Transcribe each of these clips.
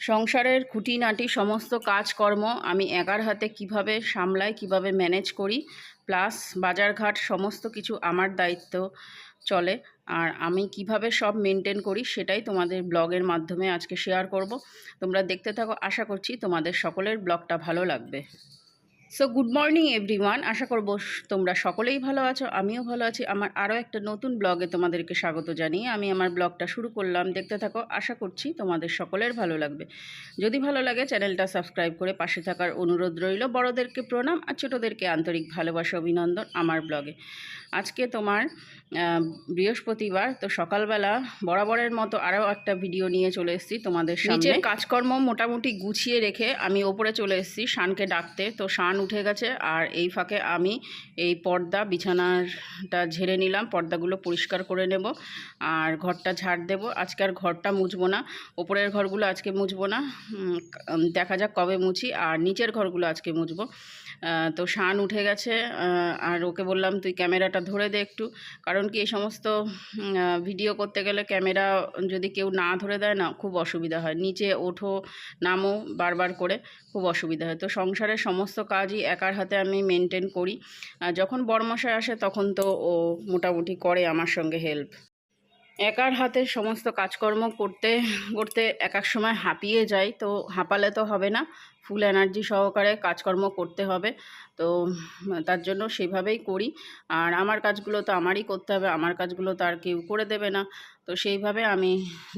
সংসারের খুঁটিনাটি সমস্ত কাজকর্ম আমি একার হাতে কীভাবে সামলাই, কীভাবে ম্যানেজ করি, প্লাস বাজারঘাট সমস্ত কিছু আমার দায়িত্ব চলে। আর আমি কীভাবে সব মেনটেন করি সেটাই তোমাদের ব্লগের মাধ্যমে আজকে শেয়ার করব। তোমরা দেখতে থাকো, আশা করছি তোমাদের সকলের ব্লগটা ভালো লাগবে। সো গুড মর্নিং এভরিওয়ান আশা করব তোমরা সকলেই ভালো আছো, আমিও ভালো আছি। আমার আরও একটা নতুন ব্লগে তোমাদেরকে স্বাগত জানিয়ে আমি আমার ব্লগটা শুরু করলাম। দেখতে থাকো, আশা করছি তোমাদের সকলের ভালো লাগবে। যদি ভালো লাগে, চ্যানেলটা সাবস্ক্রাইব করে পাশে থাকার অনুরোধ রইল। বড়দেরকে প্রণাম আর ছোটোদেরকে আন্তরিক ভালোবাসা, অভিনন্দন আমার ব্লগে। আজকে তোমার বৃহস্পতিবার তো সকালবেলা বরাবরের মতো আরও একটা ভিডিও নিয়ে চলে এসেছি তোমাদের সামনে। কাজকর্ম মোটামুটি গুছিয়ে রেখে আমি ওপরে চলে এসেছি শানকে ডাকতে। তো শান উঠে গেছে আর এই ফাঁকে আমি এই পর্দা বিছানাটা ঝেড়ে নিলাম পর্দাগুলো পরিষ্কার করে নেব আর ঘরটা ঝাড় দেবো। আজকে আর ঘরটা মুছবো না ওপরের ঘরগুলো আজকে মুছবো না। দেখা যাক কবে মুছি। আর নিচের ঘরগুলো আজকে মুছবো। তো শান উঠে গেছে আর ওকে বললাম, তুই ক্যামেরাটা ধরে দে একটু। কারণ কি, এই সমস্ত ভিডিও করতে গেলে ক্যামেরা যদি কেউ না ধরে দেয় না, খুব অসুবিধা হয়। নিচে ওঠো, নামো বারবার করে, খুব অসুবিধা হয়। তো সংসারের সমস্ত কাজই একার হাতে আমি মেনটেন করি। যখন বরমশাই আসে, তখন তো ও মোটামুটি করে আমার সঙ্গে হেল্প একার হাতে সমস্ত কাজকর্ম করতে করতে এক এক সময় হাঁপিয়ে যাই, তো হাঁপালে তো হবে না। ফুল এনার্জি সহকারে কাজকর্ম করতে হবে, তো তার জন্য সেভাবেই করি। আর আমার কাজগুলো তো আমারই করতে হবে, আমার কাজগুলো তো আর কেউ করে দেবে না। তো সেইভাবে আমি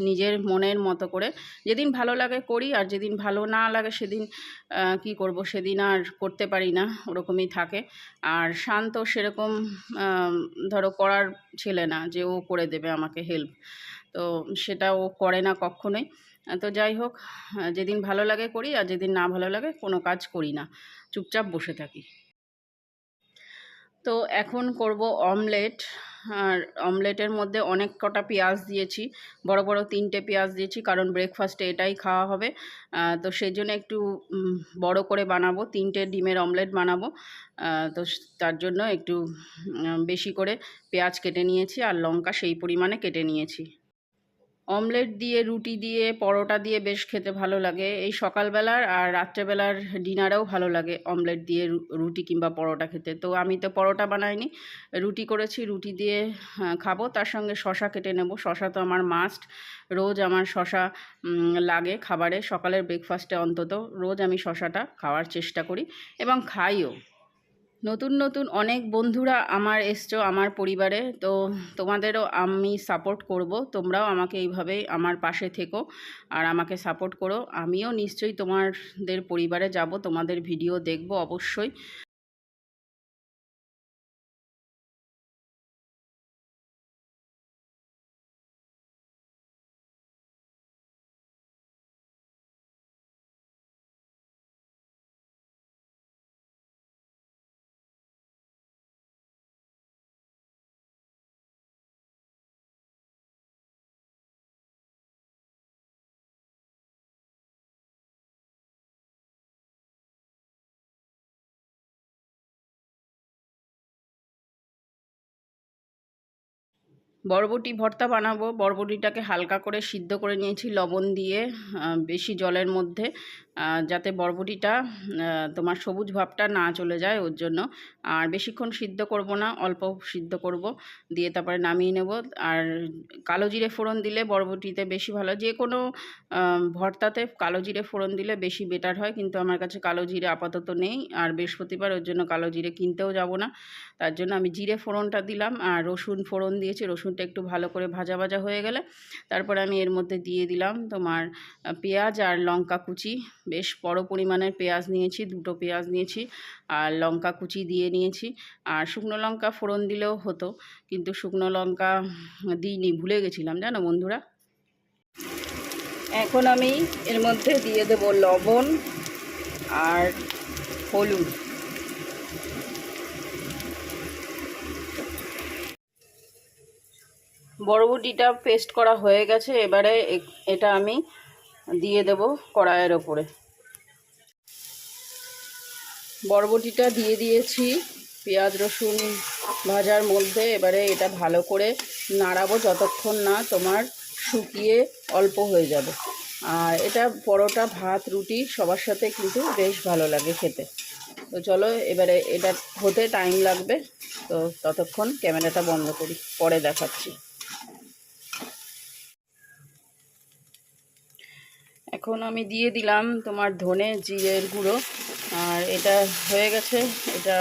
নিজের মনের মতো করে যেদিন ভালো লাগে করি আর যেদিন ভালো না লাগে সেদিন কি করব? সেদিন আর করতে পারি না, ওরকমই থাকে। আর শান্ত সেরকম ধরো করার ছেলে না যে ও করে দেবে আমাকে হেল্প তো সেটা ও করে না কখনোই। তো যাই হোক যেদিন ভালো লাগে করি আর যেদিন না ভালো লাগে কোনো কাজ করি না। চুপচাপ বসে থাকি। তো এখন করব অমলেট আর অমলেটের মধ্যে অনেক কটা পেঁয়াজ দিয়েছি। বড় বড় তিনটে পেঁয়াজ দিয়েছি, কারণ ব্রেকফাস্টে এটাই খাওয়া হবে। তো সেই জন্য একটু বড় করে বানাবো, তিনটে ডিমের অমলেট বানাবো। তো তার জন্য একটু বেশি করে পেঁয়াজ কেটে নিয়েছি, আর লঙ্কা সেই পরিমাণে কেটে নিয়েছি। অমলেট দিয়ে, রুটি দিয়ে, পরোটা দিয়ে বেশ খেতে ভালো লাগে। এই সকালবেলার আর রাত্রেবেলার ডিনারেও ভালো লাগে অমলেট দিয়ে রুটি কিংবা পরোটা খেতে। তো আমি তো পরোটা বানাইনি। রুটি করেছি, রুটি দিয়ে খাব। তার সঙ্গে শশা কেটে নেব। শশা তো আমার মাস্ট রোজ আমার শশা লাগে খাবারে। সকালের ব্রেকফাস্টে অন্তত। রোজ আমি শশাটা খাওয়ার চেষ্টা করি এবং খাইও। নতুন নতুন অনেক বন্ধুরা আমার এসছো আমার পরিবারে। তো তোমাদেরও আমি সাপোর্ট করব। তোমরাও আমাকে এইভাবেই আমার পাশে থেকো আর আমাকে সাপোর্ট করো। আমিও নিশ্চয়ই তোমাদের পরিবারে যাব, তোমাদের ভিডিও দেখব অবশ্যই। বরবটি ভর্তা বানাবো। বরবটিটাকে হালকা করে সিদ্ধ করে নিয়েছি লবণ দিয়ে বেশি জলের মধ্যে যাতে বরবটিটা তোমার সবুজ ভাবটা না চলে যায় ওর জন্য। আর বেশিক্ষণ সিদ্ধ করব না, অল্প সিদ্ধ করব, দিয়ে তারপরে নামিয়ে নেব। আর কালো জিরে ফোড়ন দিলে বরবটিতে বেশি ভালো যে কোনো ভর্তাতে কালো জিরে ফোড়ন দিলে বেশি বেটার হয়, কিন্তু আমার কাছে কালো জিরে আপাতত নেই। আর বৃহস্পতিবার ওর জন্য কালো জিরে কিনতেও যাব না। তার জন্য আমি জিরে ফোড়নটা দিলাম। আর রসুন ফোড়ন দিয়েছি রসুনটা একটু ভালো করে ভাজা ভাজা হয়ে গেলে তারপরে আমি এর মধ্যে দিয়ে দিলাম তোমার পেঁয়াজ আর লঙ্কা কুচি। বেশ বড় পরিমাণের পেঁয়াজ নিয়েছি, দুটো পেঁয়াজ নিয়েছি আর লঙ্কা কুচি দিয়ে নিয়েছি। আর শুকনো লঙ্কা ফোড়ন দিলেও হতো, কিন্তু শুকনো লঙ্কা দিইনি, ভুলে গেছিলাম, জানো বন্ধুরা? এখন আমি এর মধ্যে দিয়ে দেবো লবণ আর হলুদ। বরবটিটা পেস্ট করা হয়ে গেছে, এবারে এটা আমি দিয়ে দেব কড়াইয়ের ওপরে। বরবটিটা দিয়ে দিয়েছি, পেঁয়াজ, রসুন ভাজার মধ্যে, এবারে এটা ভালো করে নাড়াবো যতক্ষণ না তোমার শুকিয়ে অল্প হয়ে যাবে। আর এটা পরোটা, ভাত, রুটি সবার সাথে কিন্তু বেশ ভালো লাগে খেতে। তো চলো, এবারে এটা হতে টাইম লাগবে, তো ততক্ষণ ক্যামেরাটা বন্ধ করি, পরে দেখাচ্ছি। এখন আমি দিয়ে দিলাম তোমার ধনে জিরের গুঁড়ো। আর এটা হয়ে গেছে, এটা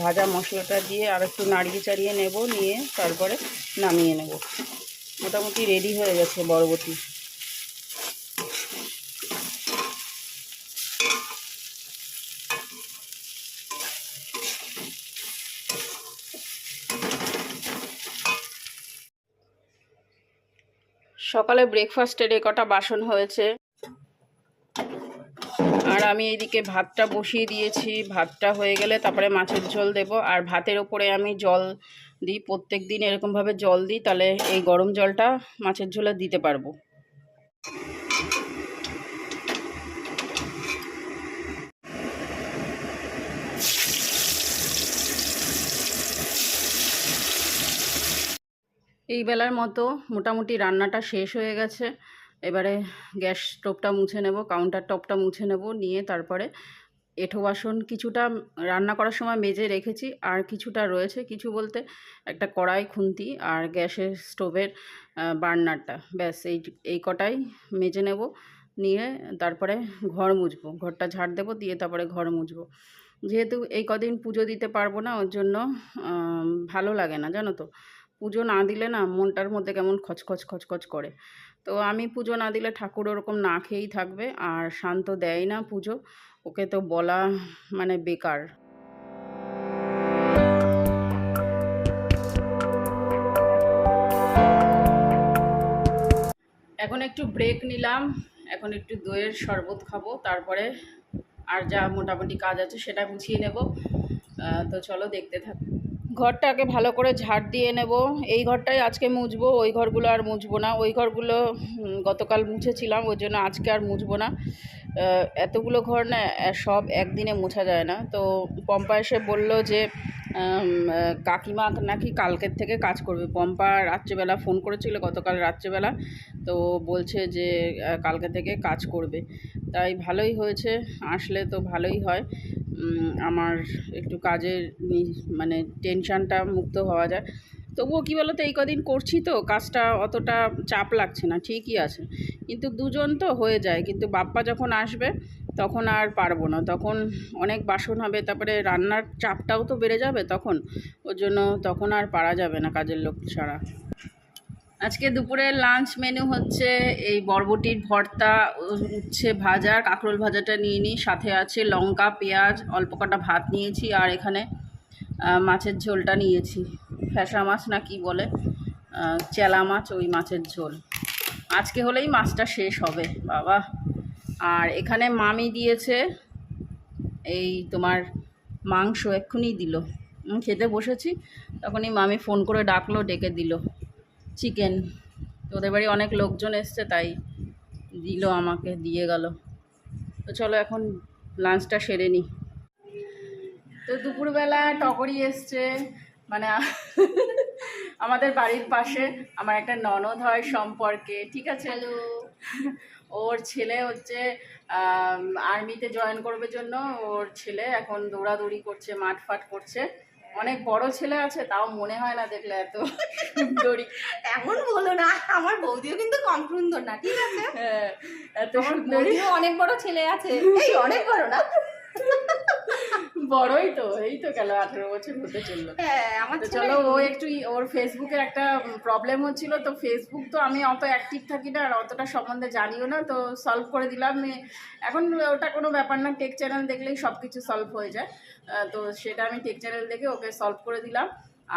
ভাজা মশলাটা দিয়ে আর একটু নাড়িয়ে চাড়িয়ে নেব, নিয়ে তারপরে নামিয়ে নেব। মোটামুটি রেডি হয়ে গেছে বরবটি। সকালে ব্রেকফাস্টের এ কটা বাসন হয়েছে। আর আমি এইদিকে ভাতটা বসিয়ে দিয়েছি। ভাতটা হয়ে গেলে তারপরে মাছের ঝোল দেব। আর ভাতের ওপরে আমি জল দিই। প্রত্যেক দিন এরকমভাবে জল দিই, তাহলে এই গরম জলটা মাছের ঝোলে দিতে পারব। এই বেলার মতো মোটামুটি রান্নাটা শেষ হয়ে গেছে। এবারে গ্যাস স্টোভটা মুছে নেব কাউন্টার টপটা মুছে নেব, নিয়ে তারপরে এঁঠো বাসন কিছুটা রান্না করার সময় মেজে রেখেছি। আর কিছুটা রয়েছে, কিছু বলতে একটা কড়াই, খুন্তি আর গ্যাসের স্টোভের বার্নারটা। ব্যাস, এই এই কটাই মেজে নেব, নিয়ে তারপরে ঘর মুছবো। ঘরটা ঝাড় দেবো, দিয়ে তারপরে ঘর মুছবো। যেহেতু এই কদিন পুজো দিতে পারব না, ওর জন্য ভালো লাগে না, জানো তো? পুজো না দিলে না মনটার মধ্যে কেমন খচখচ খচখচ করে। তো আমি পুজো না দিলে ঠাকুর ওরকম না খেয়েই থাকবে, আর শান্ত দেয় না পুজো। ওকে তো বলা মানে বেকার। এখন একটু ব্রেক নিলাম, এখন একটু দইয়ের শরবত খাব, তারপরে আর যা মোটামুটি কাজ আছে সেটা গুছিয়ে নেব। তো চলো দেখতে থাক ঘরটাকে ভালো করে ঝাড় দিয়ে নেব। এই ঘরটাই আজকে মুছবো, ওই ঘরগুলো আর মুছবো না। ওই ঘরগুলো গতকাল মুছেছিলাম, ওই জন্য আজকে আর মুছবো না। এতগুলো ঘর না সব একদিনে মোছা যায় না। তো পম্পা এসে বলল যে কাকিমা নাকি কালকের থেকে কাজ করবে। পম্পা রাত্রেবেলা ফোন করেছিল, গতকাল রাত্রেবেলা। তো বলছে যে কালকে থেকে কাজ করবে। তাই ভালোই হয়েছে, আসলে তো ভালোই হয়। আমার একটু কাজের মানে টেনশানটা মুক্ত হওয়া যায়। তবুও কী বলো তো এই কদিন করছি তো, কাজটা অতটা চাপ লাগছে না, ঠিকই আছে। কিন্তু দুজন তো হয়ে যায়, কিন্তু বাপ্পা যখন আসবে, তখন আর পারব না। তখন অনেক বাসন হবে, তারপরে রান্নার চাপটাও তো বেড়ে যাবে তখন, ওর জন্য তখন আর পারা যাবে না কাজের লোক ছাড়া। আজকে দুপুরের লাঞ্চ মেনু হচ্ছে এই বরবটির ভর্তা, উচ্ছে ভাজা, কাঁকরোল ভাজাটা নিয়ে নিই। সাথে আছে লঙ্কা, পেঁয়াজ, অল্প কটা ভাত নিয়েছি আর এখানে মাছের ঝোলটা নিয়েছি। ফ্যাসা মাছ না কি বলে? চেলা মাছ, ওই মাছের ঝোল। আজকে হলেই মাছটা শেষ হবে, বাবা। আর এখানে মামি দিয়েছে এই তোমার মাংস এক্ষুনি দিল। খেতে বসেছি, তখনই মামি ফোন করে ডাকলো, ডেকে দিল। চিকেন তোদের বাড়ি অনেক লোকজন এসছে তাই দিল আমাকে দিয়ে গেল। তো চলো এখন লাঞ্চটা সেরে নিই তো দুপুরবেলা টকরি এসছে মানে আমাদের বাড়ির পাশে আমার একটা ননদ হয় সম্পর্কে ঠিক আছে? ওর ছেলে হচ্ছে আর্মিতে জয়েন করবে জন্য ওর ছেলে এখন দৌড়াদৌড়ি করছে মাঠ ফাট করছে। অনেক বড় ছেলে আছে তাও মনে হয় না দেখলে এত সুন্দরী এমন বলো না আমার বৌদিও কিন্তু কম সুন্দর না ঠিক আছে? হ্যাঁ, এত সুন্দরী। বৌদিও অনেক বড় ছেলে আছে। এই অনেক বড় না? বড়ই তো এই তো গেল আঠেরো বছর হতে চলল। হ্যাঁ চলো ও একটু ওর ফেসবুকের একটা প্রবলেম হচ্ছিল তো ফেসবুক তো আমি অত অ্যাক্টিভ থাকি না আর অতটা সম্বন্ধে জানিও না তো সলভ করে দিলাম। এখন ওটা কোনো ব্যাপার না টেক চ্যানেল দেখলেই সব কিছু সলভ হয়ে যায়। তো সেটা আমি টেক চ্যানেল দেখে ওকে সলভ করে দিলাম।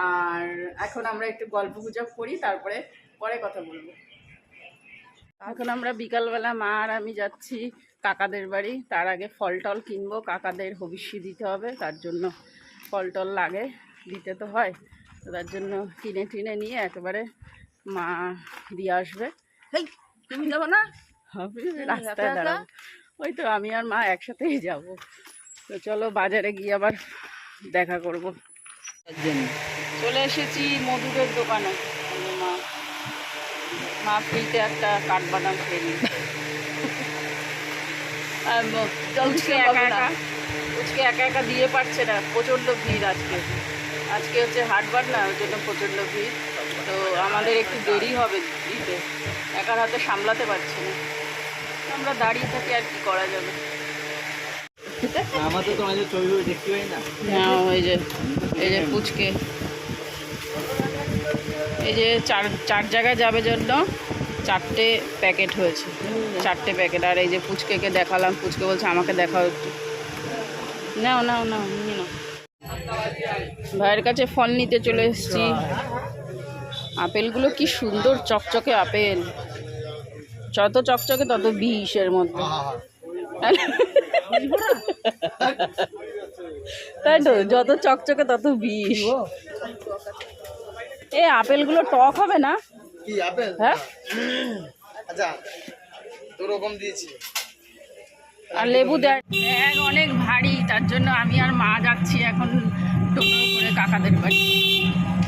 আর এখন আমরা একটু গল্প গুজব করি তারপরে পরে কথা বলব। এখন আমরা বিকালবেলা মা আর আমি যাচ্ছি। কাকাদের বাড়ি। তার আগে ফল টল কিনবো কাকাদের হবিষ্যি দিতে হবে তার জন্য ফল টল লাগে দিতে তো হয়। তার জন্য কিনে টিনে নিয়ে একেবারে মা দিয়ে আসবে। তুমি যাব না? হবে রাস্তায়? দাঁড়াবো ওই তো আমি আর মা একসাথেই যাব। তো চলো বাজারে গিয়ে আবার দেখা করব। চলে এসেছি মধুরের দোকানে। মা মা ফ্রিতে একটা কাঠবাদাম খেয়ে নিই একা একা? একা একা দিয়ে পারছে না। প্রচণ্ড ভিড় আজকে। আজকে হচ্ছে হাটবার না ওই জন্য প্রচণ্ড ভিড়। তো আমাদের একটু দেরি হবে দিতে। একার হাতে সামলাতে পারছে না। আমরা দাঁড়িয়ে থাকি আর কি করা যাবে। আমার তো তোমাদের ছবি ছবি দেখতে পাই না। না এই যে এই যে পুচকে। এই যে চার চার জায়গায় যাবে জন্য চারটে প্যাকেট হয়েছে। চারটে প্যাকেট আর এই যে পুচকেকে দেখালাম পুচকে বলছে আমাকে দেখাও একটু। নাও নাও নাও নিয়ে নাও। ভাইয়ের কাছে ফল নিতে চলে এসেছি। আপেলগুলো কি সুন্দর চকচকে আপেল। যত চকচকে তত বিষ এর মধ্যে। তাই তো যত চকচকে তত বিষ। এই আপেলগুলো টক হবে না? হ্যাঁ? আচ্ছা আর লেবু ব্যাগ অনেক ভারী, তার জন্য আমি আর মা যাচ্ছি এখন টোটো করে কাকাদের বাড়ি।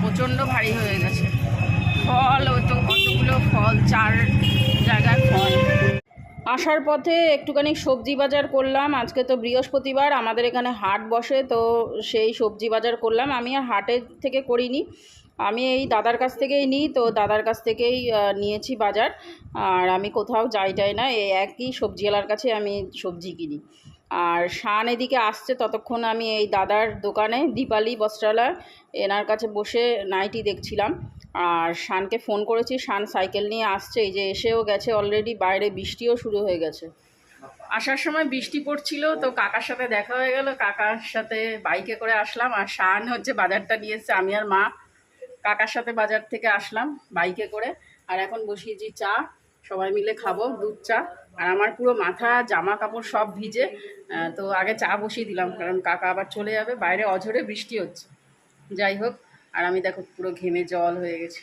প্রচণ্ড ভারী হয়ে গেছে। ফল ও তো কতগুলো ফল, চার জায়গার ফল। আসার পথে একটুখানি সবজি বাজার করলাম। আজকে তো বৃহস্পতিবার, আমাদের এখানে হাট বসে, তো সেই সবজি বাজার করলাম। আমি আর হাটের থেকে করিনি। আমি এই দাদার কাছ থেকেই নিই, তো দাদার কাছ থেকেই নিয়েছি বাজার। আর আমি কোথাও যাই টাই না, এই একই সবজিওয়ালার কাছে আমি সবজি কিনি। আর শান এদিকে আসছে ততক্ষণ আমি এই দাদার দোকানে, দীপালি বস্ত্রালয়, এনার কাছে বসে নাইটি দেখছিলাম। আর শানকে ফোন করেছি, শান সাইকেল নিয়ে আসছে, এই যে এসেও গেছে অলরেডি বাইরে বৃষ্টিও শুরু হয়ে গেছে। আসার সময় বৃষ্টি পড়ছিল, তো কাকার সাথে দেখা হয়ে গেল, কাকার সাথে বাইকে করে আসলাম। আর শান হচ্ছে বাজারটা নিয়ে এসছে, আমি আর মা কাকার সাথে বাজার থেকে আসলাম বাইকে করে। আর এখন বসিয়েছি চা, সবাই মিলে খাব, দুধ, চা। আর আমার পুরো মাথা, জামা কাপড় সব ভিজে তো আগে চা বসিয়ে দিলাম, কারণ কাকা আবার চলে যাবে। বাইরে অঝরে বৃষ্টি হচ্ছে। যাই হোক, আর আমি দেখো পুরো ঘেমে জল হয়ে গেছে।